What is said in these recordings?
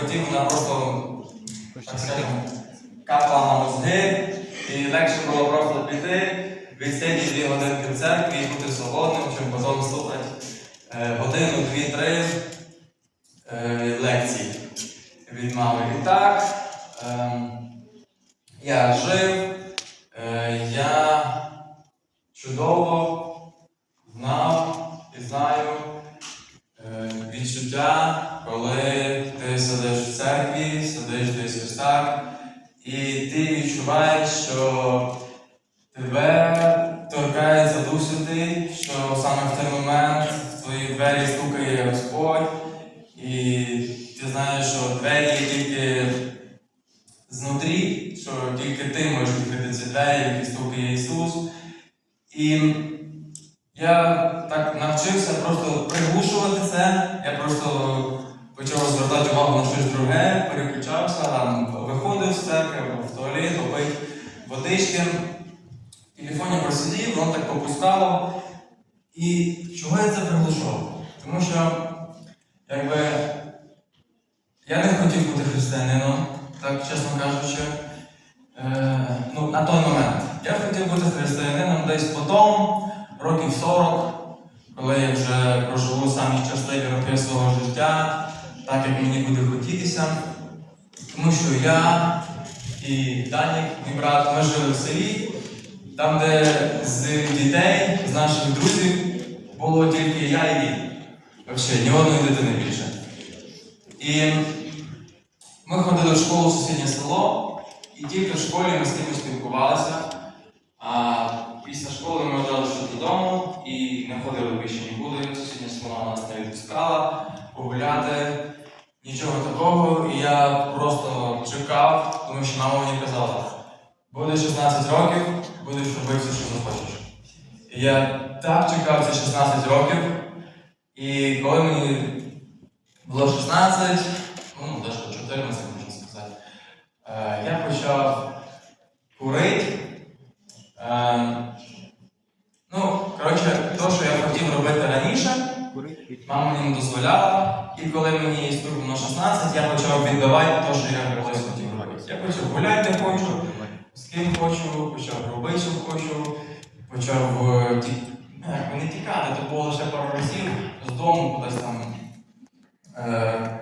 хотів, вона просто, так скажемо, капала на мозги, і легше було просто піти, відсидіти дві годинки в церкві і бути свободним, чим потім слухати е, годину, дві-три е, лекцій від мами. І так, ем, я жив, е, я чудово знав і знаю відчуття, коли відчуваєш, що тебе торкається Дух Святий, що саме в той момент в твої двері стукає Господь, і ти знаєш, що двері є тільки знутрі, що тільки ти можеш відкрити ці двері, які стукає Ісус. І я так навчився просто приглушувати це. Я просто почав звертати увагу на щось друге, переключався, там, виходив з церкви, або в туалет, попив водички. Телефоні просидів, воно так попускало. І чого я це приглушав? Тому що, якби, я не хотів бути християнином, так чесно кажучи. Е, ну, на той момент. Я хотів бути християнином десь потім, років 40, коли я вже проживу самі щасливі роки свого життя, так як мені буде хотітися. Тому що я і Данік, мій брат, ми жили в селі, там, де з дітей, з наших друзів, було тільки я і він. Взагалі, ні одної дитини більше. І ми ходили в школу в сусіднє село, і тільки в школі ми з кимось спілкувалися. А після школи ми одразу йшли додому і не ходили більше нікуди. Сусідня село нас не відпускала погуляти. Нічого такого. І я просто чекав, тому що мама мені казала, буде 16 років, будеш робити все, що захочеш. І я так чекав ці 16 років. І коли мені було 16, ну, навіть 14, можна сказати, е, я почав курити. Е, ну, коротше, то, що я хотів робити раніше, мама мені не дозволяла. І коли мені стукнуло 16, я почав віддавати те, що я колись хотів робити. Я почав гуляти хочу, з ким хочу, почав робити, що хочу, почав е, ну, не тікати, то було лише пару разів з дому кудись там, е,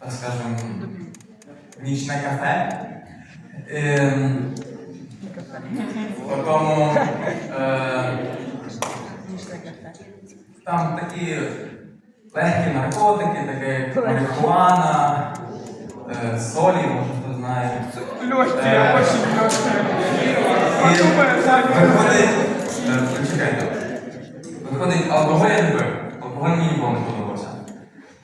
так скажемо, нічне кафе. Ем, в такому е, там такі легкі наркотики, такі як марихуана, е, солі, може хто знає. Легкие, Э, очень. І виходить, е, почекайте, виходить, алкоголь я любив, алкоголь мені ніколи не подобався.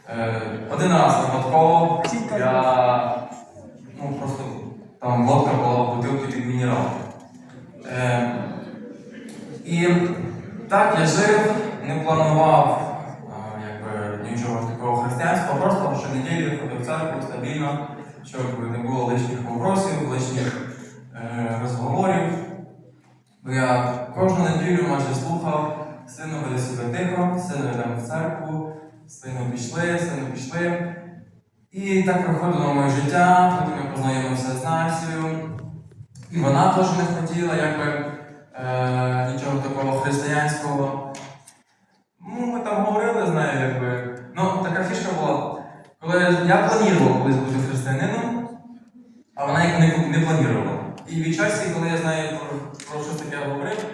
Е, Один раз випадково я ну, просто там водка була в бутилці під мінерал. Е, І так я жив, не планував е, нічого такого християнського, просто щонеділі ходив в церкву стабільно, щоб не було лишніх вопросів, лишніх е, розговорів. Бо я кожну неділю майже слухав, сину веде себе тихо, сину йдемо в церкву, сину пішли, сину пішли. І так проходило моє життя, потім я познайомився з Насією. І вона теж не хотіла якби, е, нічого такого християнського. Ну, ми там говорили з нею, якби. Ну, така фішка була, коли я планував колись бути християнином, а вона як не, не планувала. І від часу, коли я з нею про, про щось таке говорив,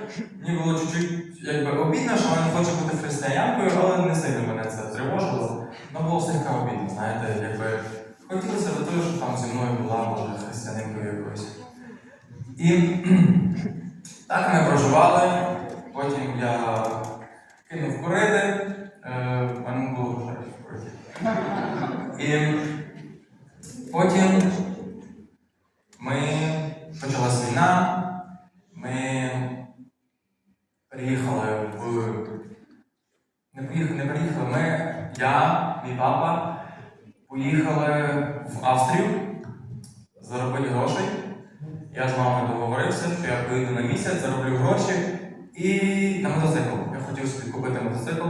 мені було чуть-чуть якби, обідно, що вона хоче бути християнкою, але не сильно мене це тривожило. Ну було слегка обідно, знаєте, якби хотілося до того, щоб там зі мною була, може, християнинкою якоюсь. І так ми проживали, потім я кинув курити, е, в мене не було грошей курити. І потім ми почалась війна, ми приїхали в. Не поїхали, не приїхали. Ми, я, мій папа, поїхали в Австрію заробити грошей. Я з мамою договорився, що я поїду на місяць, зароблю гроші і на мотоцикл. Я хотів собі купити мотоцикл.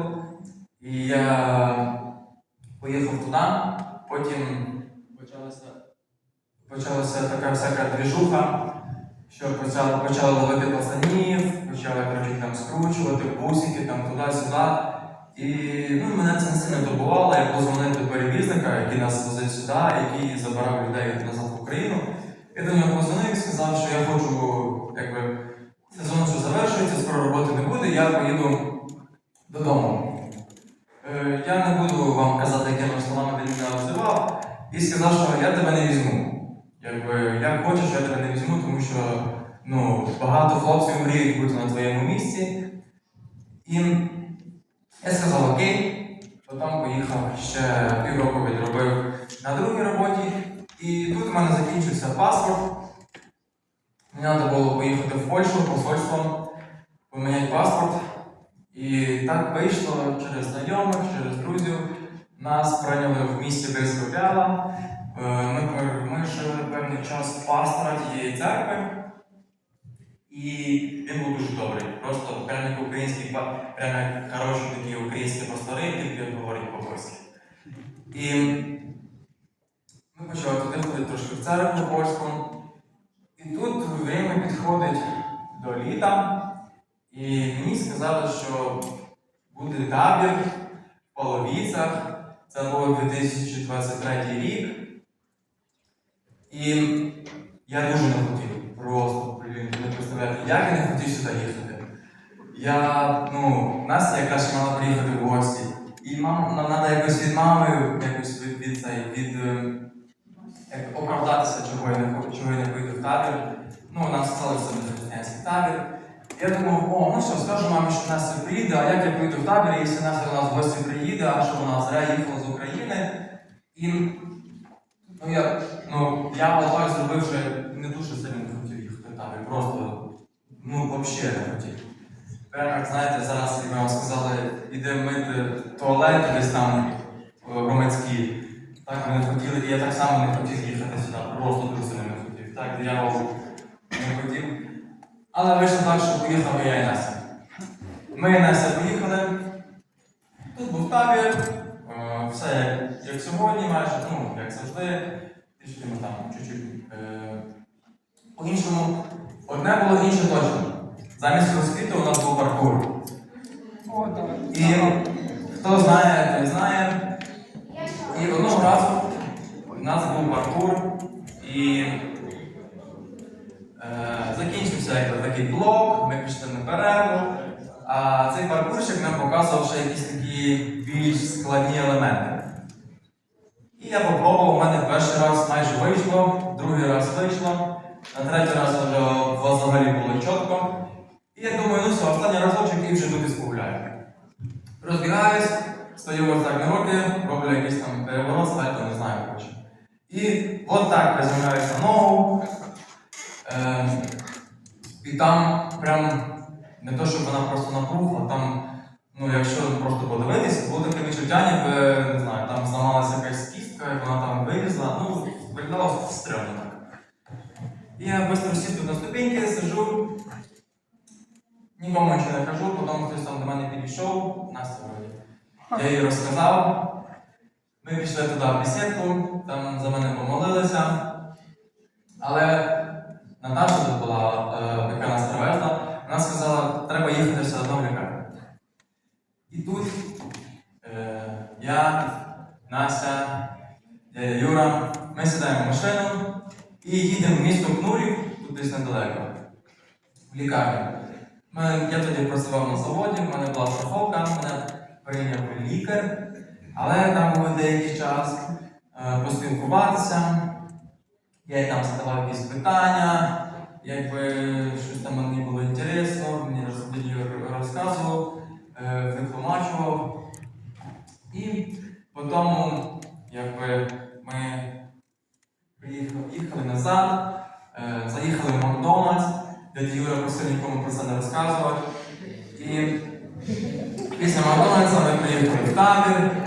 І я поїхав туди, потім почалася, почалася така всяка двіжуха, що почали, почали ловити пацанів, почали там скручувати, бусики, там туди-сюди. І ну, мене це не сильно турбувало, я позвонив до перевізника, який нас возив сюди, який забирав людей назад в Україну. Я до нього позвонив і сказав, що я хочу, якби, сезон вже завершується, скоро роботи не буде, я поїду додому. Е, я не буду вам казати, якими словами він мене обзивав, і сказав, що я тебе не візьму. Якби, я хочу, що я тебе не візьму, тому що ну, багато хлопців мріють бути на твоєму місці. І сказав окей, поїхав ще півроку відробив на другій роботі. І тут у мене закінчився паспорт. Мені треба було поїхати в Польщу посольством, поміняти паспорт. І так вийшло через знайомих, через друзів. Нас прийняли в місті Бескопяла. Ми, ми жили певний час в пастора тієї церкви. І він був дуже добрий. Просто прямо як український, як хороші такі українські пастори, тільки говорять по-польськи. І ми почали туди ходити трошки в церкву польську. І тут время підходить до літа, і мені сказали, що буде табір в Половіцях. Це був 2023 рік. І я дуже не хотів. Просто, блін, як я не хотів сюди їхати. Я, ну, Настя якраз мала приїхати в гості. І мам, нам треба якось від мами, якось від, від, від, е, як оправдатися, чого я не хочу, чого я не поїду в табір. Ну, нам сказали, що це буде табір. Я думав, о, ну що, скажу мамі, що Настя приїде, а як я поїду в табір, якщо Настя до нас в гості приїде, а що вона зря їхала з України. І ну, я, ну, я зробив, що не дуже сильно не хотів їхати в табір. Просто, ну, взагалі не хотів. Прямо, як знаєте, зараз якби вам сказали, іде мити туалет десь там е, громадський. Так ми не хотіли, і я так само не хотів їхати сюди, просто дуже не хотів. Так, диявол не хотів. Але вийшло так, що поїхав я і Настя. Ми і Настя поїхали. Тут був табір, е, все як, як сьогодні, майже, ну, як завжди, трішки ми там чуть-чуть. е, По-іншому, одне було інше точно. Замість розквіту у нас був паркур. І хто знає, той знає. І одного разу у нас був паркур, і е, закінчився якби такий блок, ми пішли на перерву. А цей паркурщик нам показував ще якісь такі більш складні елементи. І я попробував, у мене перший раз майже вийшло, другий раз вийшло, на третій раз вже взагалі було чітко. І я думаю, ну все, останній разочок і вже тут і спогуляю. Розбігаюсь, стою ось так на роблю якийсь там переворот, сальто, не знаю коротше. І от так приземляюсь на ногу. Е, і там прям не то, щоб вона просто напухла, там, ну якщо просто подивитися, було таке відчуття, ніби, не знаю, там зламалася якась кістка, і вона там вилізла, ну, виглядало стрьомно так. Я швидко сіду на ступеньки, сижу, Нікому нічого не кажу, потім хтось там до мене підійшов, Настя вроді. Я їй розказав. Ми пішли туди в бесідку, там за мене помолилися. Але Наташа тут була, е, яка нас привезла, вона сказала, треба їхати все одно в лікарню. І тут е, я, Настя, дядя Юра, ми сідаємо в машину і їдемо в місто Кнурів, тут десь недалеко, в лікарню. Мене- Я тоді працював на заводі, в мене була страховка, мене прийняв лікар, але там був деякий час е, поспілкуватися. Я їй там задавав якісь питання, якби щось там мені було інтересно, мені розказував, е, витлумачував. І потім, якби ми приїхали, їхали назад, е, заїхали в Макдональдс, дядя Юра просив нікому про це не розказувати. І після Макдональдса ми приїхали в табір.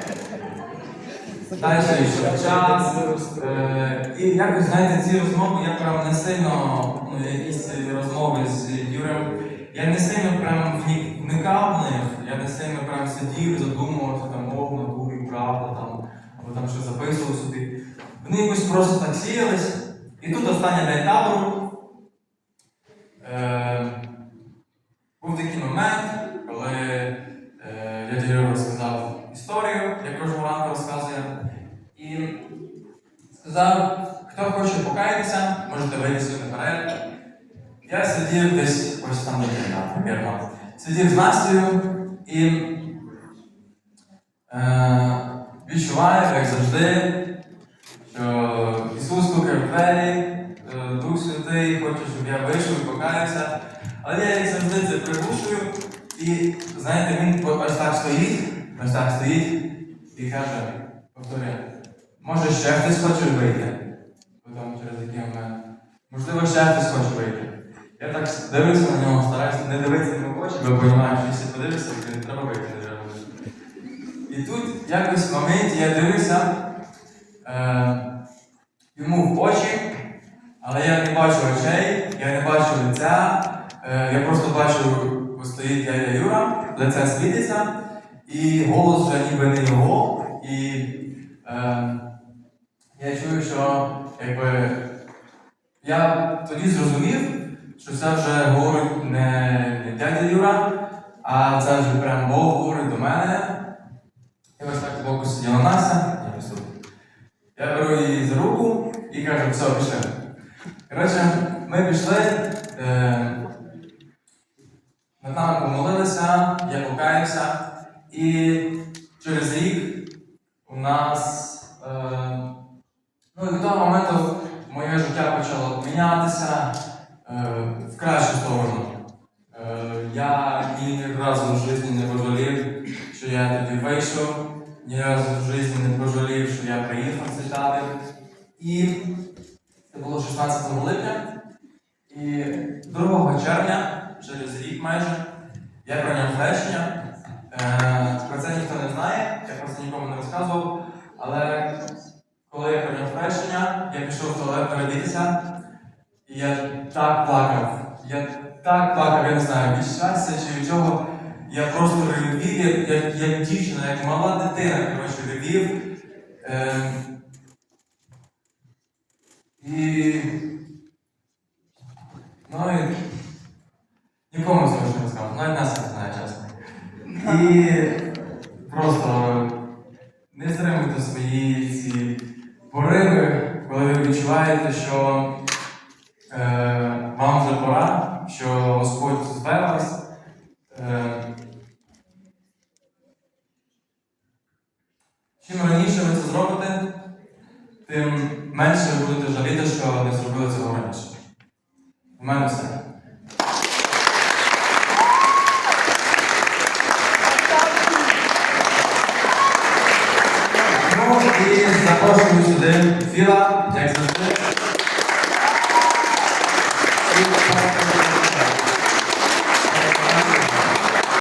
Далі йшов час. Е, і якось, знаєте, ці розмови я прям не сильно, ну, якісь розмови з Юрем, я не сильно прям вникав в них, я не сильно прям сидів, задумувався, там, о, натурі, правда, там, або там щось записував собі. Вони якось просто так сіялись. І тут останній день табору. Е, був такий момент, коли е, дядя Юра розказав історію, як кожного ранку розказує. І сказав, хто хоче покаятися, можете вийти наперед. Я сидів десь ось там я, примірно. Сидів з Настею і е, відчуваю, як завжди, що Ісус стукає в двері, е, Дух Святий хоче, щоб я вийшов і покаявся. Але я як завжди це приглушую. І знаєте, він ось так стоїть, ось так стоїть і каже, повторяє, може ще хтось хоче вийти? Потім через який момент. Можливо, ще хтось хоче вийти. Я так дивлюся на нього, стараюся не дивитися на очі, бо розумію, що якщо подивишся, то не треба вийти, не. І тут якось в моменті я дивлюся е, йому в очі, але я не бачу очей, я не бачу лиця, е, я просто бачу, стоїть дядя Юра, лице світиться, і голос вже ніби не його. І е, я чую, що якби я тоді зрозумів, що це вже говорить не, не дядя Юра, а це вже прям Бог говорить до мене. І ось так збоку сиділа Настя, я ось. Я беру її за руку і кажу, все, пішли. Коротше, ми пішли, е, над нами помолилися, я покаявся, і через рік у нас. Е, ну і до того моменту моє життя почало мінятися е, в кращу сторону. Е, я ні разу в житті не пожалів, що я тоді вийшов, ні разу в житті не пожалів, що я приїхав цей табір. І це було 16 липня. І 2 червня, через рік майже, я прийняв хрещення. Е, про це ніхто не знає, я про це нікому не розказував. Але коли я прийняв хрещення, я пішов в туалет передітися, і я так плакав. Я так плакав, я не знаю, від щастя чи від чого. Я просто ревів, як, як, як дівчина, як мала дитина, коротше, ревів. Е, і. Ну і. Нікому цього ще не сказав, навіть нас не знає, чесно. І просто не стримуйте свої ці пориви, коли ви відчуваєте, що е, вам вже пора, що Господь зве вас. Е, чим раніше ви це зробите, тим менше ви будете жаліти, що не зробили цього раніше. У мене все. Ну і запрошую сюди Філа,